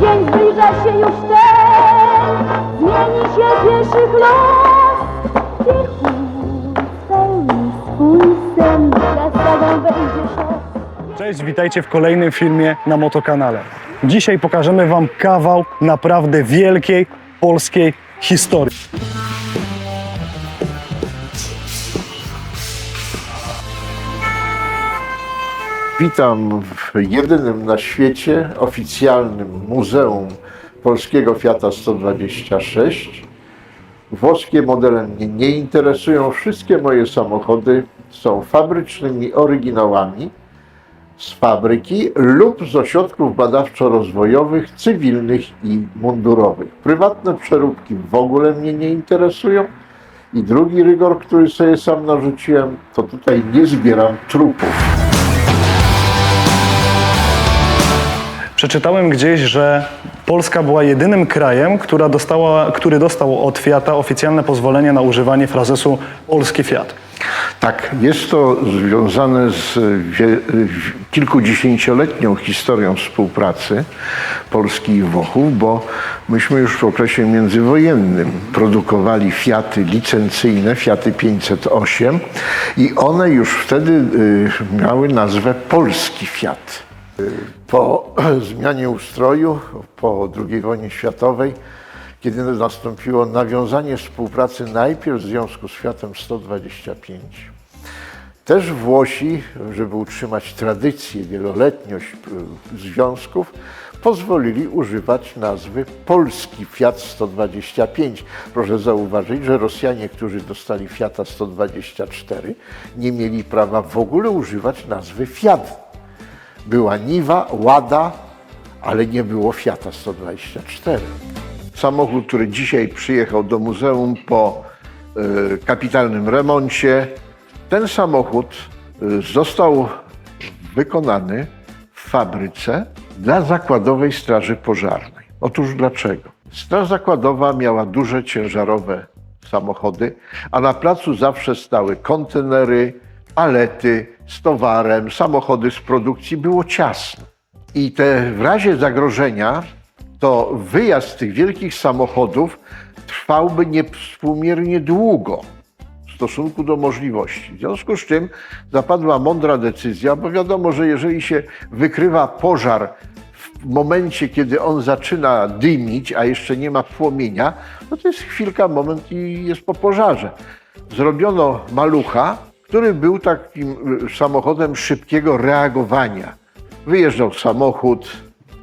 dzień zbliża się już ten, zmieni się pieszych los. Piechur spełni swój sen, kaskadą wejdzie szos. Cześć, witajcie w kolejnym filmie na Motokanale. Dzisiaj pokażemy Wam kawał naprawdę wielkiej polskiej historii. Witam w jedynym na świecie oficjalnym Muzeum Polskiego Fiata 126. Włoskie modele mnie nie interesują. Wszystkie moje samochody są fabrycznymi oryginałami z fabryki lub z ośrodków badawczo-rozwojowych, cywilnych i mundurowych. Prywatne przeróbki w ogóle mnie nie interesują. I drugi rygor, który sobie sam narzuciłem, to tutaj nie zbieram trupów. Przeczytałem gdzieś, że Polska była jedynym krajem, która dostała, który dostał od Fiata oficjalne pozwolenie na używanie frazesu polski Fiat. Tak, jest to związane z kilkudziesięcioletnią historią współpracy Polski i Włochów, bo myśmy już w okresie międzywojennym produkowali Fiaty licencyjne, Fiaty 508 i one już wtedy y, miały nazwę Polski Fiat. Po zmianie ustroju, po II wojnie światowej, kiedy nastąpiło nawiązanie współpracy najpierw w związku z Fiatem 125. Też Włosi, żeby utrzymać tradycję, wieloletniość związków, pozwolili używać nazwy polski Fiat 125. Proszę zauważyć, że Rosjanie, którzy dostali Fiata 124, nie mieli prawa w ogóle używać nazwy Fiat. Była Niwa, Łada, ale nie było Fiata 124. Samochód, który dzisiaj przyjechał do muzeum po e, kapitalnym remoncie, ten samochód e, został wykonany w fabryce dla Zakładowej Straży Pożarnej. Otóż dlaczego? Straż Zakładowa miała duże ciężarowe samochody, a na placu zawsze stały kontenery, palety z towarem, samochody z produkcji. Było ciasno. I te w razie zagrożenia to wyjazd tych wielkich samochodów trwałby niewspółmiernie długo w stosunku do możliwości. W związku z czym zapadła mądra decyzja, bo wiadomo, że jeżeli się wykrywa pożar w momencie, kiedy on zaczyna dymić, a jeszcze nie ma płomienia, no to jest chwilka, moment i jest po pożarze. Zrobiono malucha, który był takim y, samochodem szybkiego reagowania. Wyjeżdżał samochód,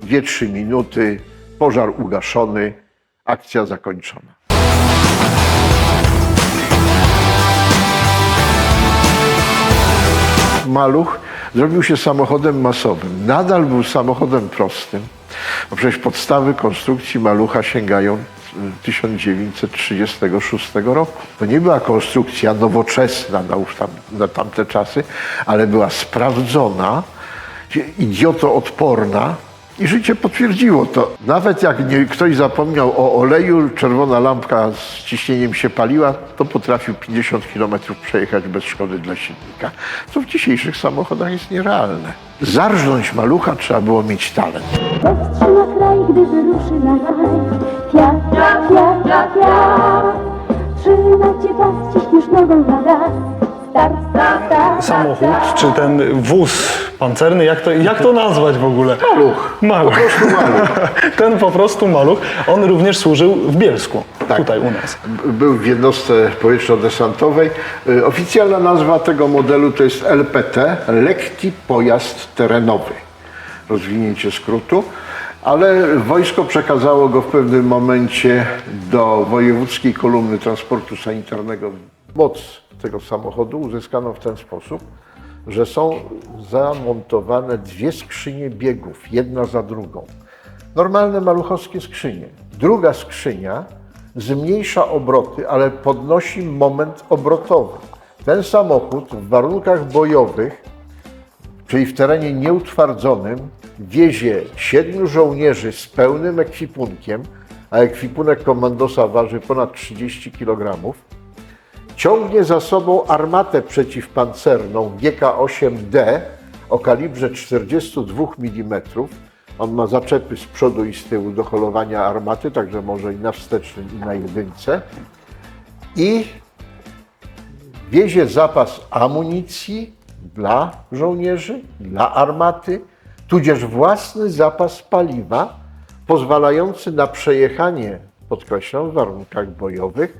2-3 minuty, pożar ugaszony, akcja zakończona. Maluch zrobił się samochodem masowym. Nadal był samochodem prostym, bo przecież podstawy konstrukcji Malucha sięgają 1936 roku. To nie była konstrukcja nowoczesna na, tam, na tamte czasy, ale była sprawdzona, idiotoodporna i życie potwierdziło to. Nawet jak nie, ktoś zapomniał o oleju, czerwona lampka z ciśnieniem się paliła, to potrafił 50 km przejechać bez szkody dla silnika, co w dzisiejszych samochodach jest nierealne. Zarżnąć malucha trzeba było mieć talent. Kraj, gdy wyruszy na raj. Fiat, fiat, fiat, fiat. Trzyma cię pas, ciśniesz nogą na gaz. Start, start, start, Samochód, czy ten wóz pancerny, jak to, jak to nazwać w ogóle? Maluch. Maluch. Po prostu maluch. Ten po prostu maluch, on również służył w Bielsku, Tak. tutaj u nas. Był w jednostce powietrzno-desantowej. Y, Oficjalna nazwa tego modelu to jest LPT, lekki pojazd terenowy. Rozwinięcie skrótu. Ale wojsko przekazało go w pewnym momencie do Wojewódzkiej Kolumny Transportu Sanitarnego. Moc tego samochodu uzyskano w ten sposób, że są zamontowane dwie skrzynie biegów, jedna za drugą. Normalne maluchowskie skrzynie. Druga skrzynia zmniejsza obroty, ale podnosi moment obrotowy. Ten samochód w warunkach bojowych, czyli w terenie nieutwardzonym, wiezie siedmiu żołnierzy z pełnym ekwipunkiem, a ekwipunek komandosa waży ponad 30 kg. Ciągnie za sobą armatę przeciwpancerną GK-8D o kalibrze 42 mm On ma zaczepy z przodu i z tyłu do holowania armaty, także może i na wstecznym, i na jedynce. I wiezie zapas amunicji dla żołnierzy, dla armaty, tudzież własny zapas paliwa pozwalający na przejechanie, podkreślam, w warunkach bojowych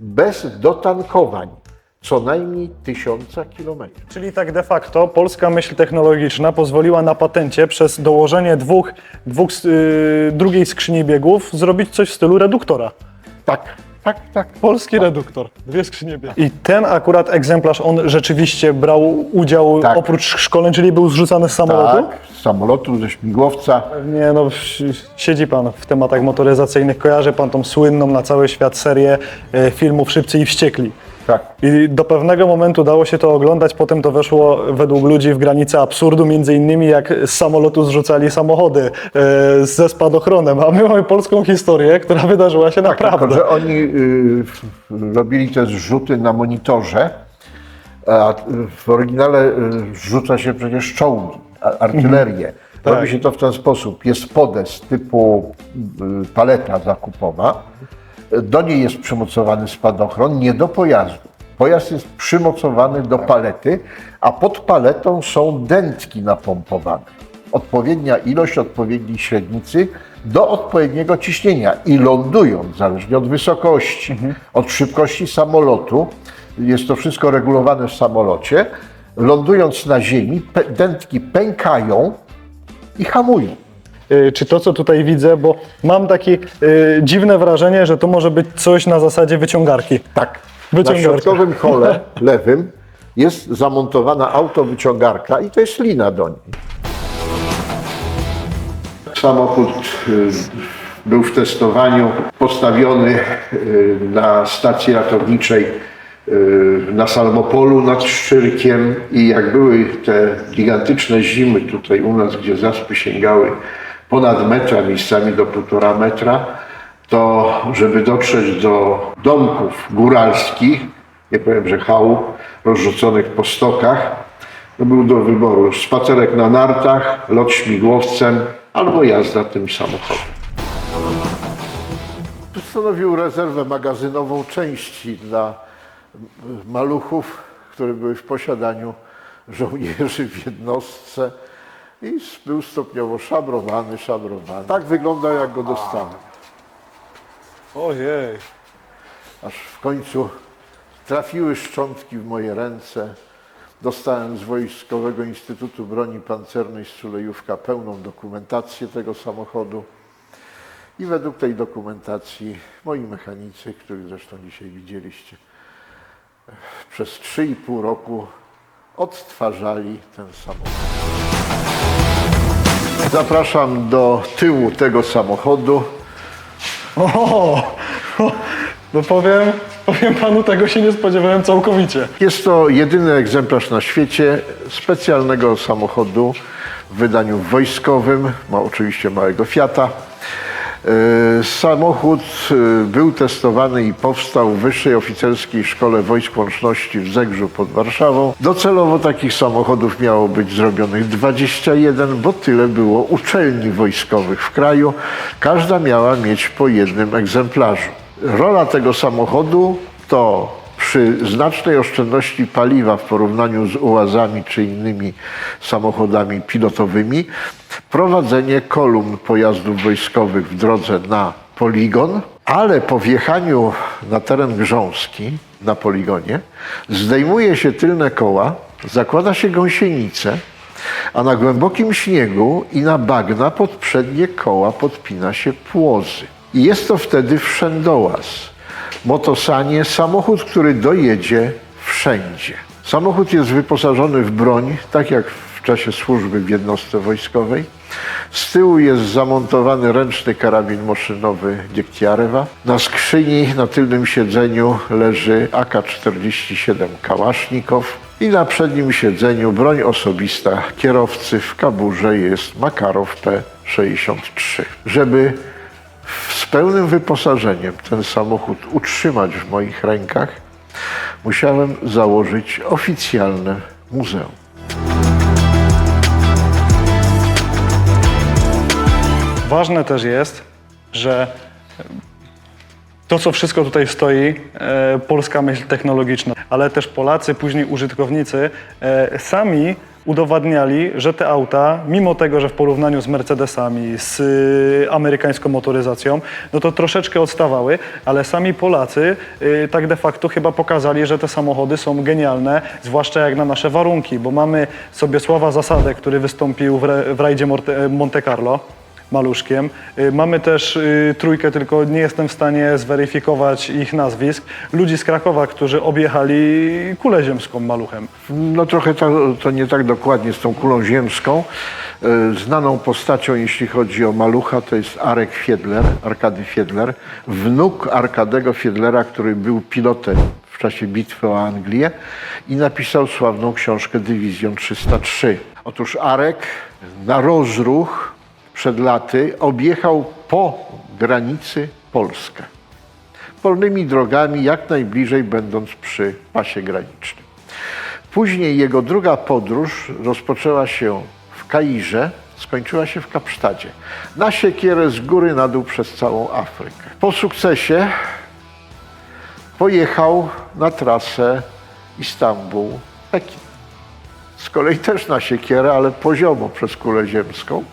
bez dotankowań co najmniej tysiąca kilometrów. Czyli tak de facto polska myśl technologiczna pozwoliła na patencie przez dołożenie dwóch, dwóch, yy, drugiej skrzyni biegów zrobić coś w stylu reduktora. Tak, tak, tak. Polski reduktor, dwie skrzynie biegów. I ten akurat egzemplarz, on rzeczywiście brał udział Tak. oprócz szkoleń, czyli był zrzucany z samolotu? Tak, z samolotu, ze śmigłowca. Nie no, siedzi pan w tematach motoryzacyjnych, kojarzy pan tą słynną na cały świat serię e, filmów Szybcy i Wściekli. Tak. I do pewnego momentu dało się to oglądać, potem to weszło według ludzi w granice absurdu, między innymi jak z samolotu zrzucali samochody e, ze spadochronem, a my mamy polską historię, która wydarzyła się Tylko, naprawdę. że oni y, robili te zrzuty na monitorze, a w oryginale y, rzuca się przecież czołgi, artylerię. Tak. Robi się to w ten sposób. Jest podest typu y, paleta zakupowa. Do niej jest przymocowany spadochron, nie do pojazdu. Pojazd jest przymocowany do palety, a pod paletą są dętki napompowane. Odpowiednia ilość, odpowiedniej średnicy do odpowiedniego ciśnienia i lądując, zależnie od wysokości, od szybkości samolotu, jest to wszystko regulowane w samolocie, lądując na ziemi, dętki pękają i hamują. Y, Czy to, co tutaj widzę, bo mam takie y, dziwne wrażenie, że to może być coś na zasadzie wyciągarki. Tak. Wyciągarka. Na środkowym kole lewym jest zamontowana autowyciągarka i to jest lina do niej. Samochód y, był w testowaniu, postawiony na stacji ratowniczej na Salmopolu nad Szczyrkiem i jak były te gigantyczne zimy tutaj u nas, gdzie zaspy sięgały ponad metra, miejscami do półtora metra, to żeby dotrzeć do domków góralskich, nie powiem, że chałup, rozrzuconych po stokach, to był do wyboru spacerek na nartach, lot śmigłowcem albo jazda tym samochodem. Stanowił rezerwę magazynową części dla maluchów, które były w posiadaniu żołnierzy w jednostce i był stopniowo szabrowany, szabrowany. Tak wyglądał, jak go dostałem. Ojej. aż w końcu trafiły szczątki w moje ręce. Dostałem z Wojskowego Instytutu Broni Pancernej z Sulejówka pełną dokumentację tego samochodu. I według tej dokumentacji moi mechanicy, których zresztą dzisiaj widzieliście, przez 3,5 roku odtwarzali ten samochód. Zapraszam do tyłu tego samochodu. O, no powiem, powiem panu, tego się nie spodziewałem całkowicie. Jest to jedyny egzemplarz na świecie specjalnego samochodu w wydaniu wojskowym. Ma oczywiście małego Fiata. E, Samochód e, był testowany i powstał w Wyższej Oficerskiej Szkole Wojsk Łączności w Zegrzu pod Warszawą. Docelowo takich samochodów miało być zrobionych 21, bo tyle było uczelni wojskowych w kraju. Każda miała mieć po jednym egzemplarzu. Rola tego samochodu to przy znacznej oszczędności paliwa w porównaniu z ułazami czy innymi samochodami pilotowymi, prowadzenie kolumn pojazdów wojskowych w drodze na poligon, ale po wjechaniu na teren grząski na poligonie zdejmuje się tylne koła, zakłada się gąsienicę, a na głębokim śniegu i na bagna pod przednie koła podpina się płozy. I jest to wtedy wszędołaz. Motosanie, samochód, który dojedzie wszędzie. Samochód jest wyposażony w broń, tak jak w czasie służby w jednostce wojskowej. Z tyłu jest zamontowany ręczny karabin maszynowy Diektiarewa. Na skrzyni na tylnym siedzeniu leży AK-47 Kałasznikow i na przednim siedzeniu broń osobista kierowcy w kaburze jest Makarow P-63. Żeby z pełnym wyposażeniem ten samochód utrzymać w moich rękach, musiałem założyć oficjalne muzeum. Ważne też jest, że to, co wszystko tutaj stoi, e, polska myśl technologiczna, ale też Polacy, później użytkownicy, e, sami udowadniali, że te auta, mimo tego, że w porównaniu z Mercedesami, z y, amerykańską motoryzacją, no to troszeczkę odstawały, ale sami Polacy y, tak de facto chyba pokazali, że te samochody są genialne, zwłaszcza jak na nasze warunki, bo mamy sobie Sława Zasadę, który wystąpił w, re, w rajdzie Monte Carlo maluszkiem. Y, Mamy też y, trójkę, tylko nie jestem w stanie zweryfikować ich nazwisk. Ludzi z Krakowa, którzy objechali kulę ziemską maluchem. No trochę to, to nie tak dokładnie z tą kulą ziemską. E, Znaną postacią, jeśli chodzi o malucha, to jest Arek Fiedler, Arkady Fiedler, wnuk Arkadego Fiedlera, który był pilotem w czasie bitwy o Anglię i napisał sławną książkę Dywizjon 303. Otóż Arek na rozruch przed laty objechał po granicy Polskę. Polnymi drogami, jak najbliżej będąc przy pasie granicznym. Później jego druga podróż rozpoczęła się w Kairze, skończyła się w Kapsztadzie. Na siekierę z góry na dół przez całą Afrykę. Po sukcesie pojechał na trasę Istanbul-Pekin. Z kolei też na siekierę, ale poziomo przez kulę ziemską.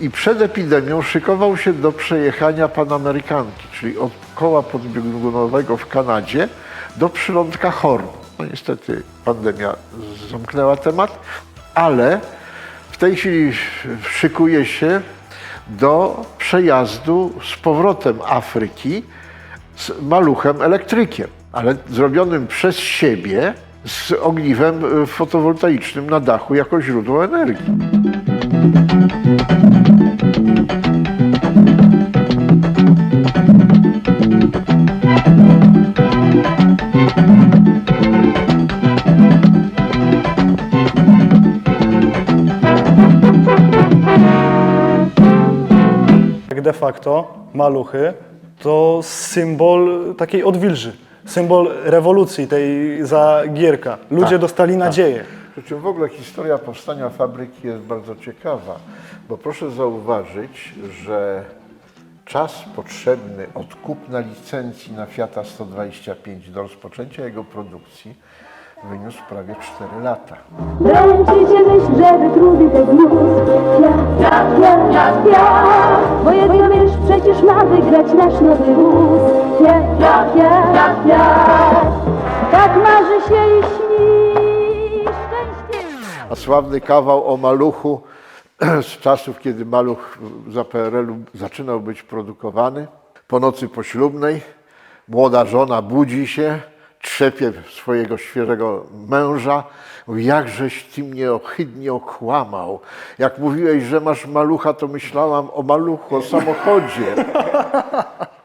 I przed epidemią szykował się do przejechania Panamerykanki, czyli od koła podbiegunowego w Kanadzie do przylądka Horn. No niestety pandemia zamknęła temat, ale w tej chwili szykuje się do przejazdu z powrotem Afryki z maluchem elektrykiem, ale zrobionym przez siebie z ogniwem fotowoltaicznym na dachu jako źródło energii. Facto maluchy to symbol takiej odwilży, symbol rewolucji tej za Gierka. Ludzie Tak, dostali nadzieję. Przy czym w ogóle historia powstania fabryki jest bardzo ciekawa, bo proszę zauważyć, że czas potrzebny od kupna licencji na Fiata 125 do rozpoczęcia jego produkcji wyniósł prawie 4 lata. Dręczy cię myśl, żeby trudy te zniósł Fiat, Fiat, Fiat Bo jedna myśl przecież ma wygrać nasz nowy wóz. Fiat, Fiat, Fiat, Fiat Tak marzy się i śni. Szczęście. A sławny kawał o maluchu z czasów, kiedy maluch za PRL-u zaczynał być produkowany. Po nocy poślubnej. Młoda żona budzi się, trzepie swojego świeżego męża. Mówi, jakżeś ty mnie ohydnie okłamał. Jak mówiłeś, że masz malucha, to myślałam o maluchu, o samochodzie.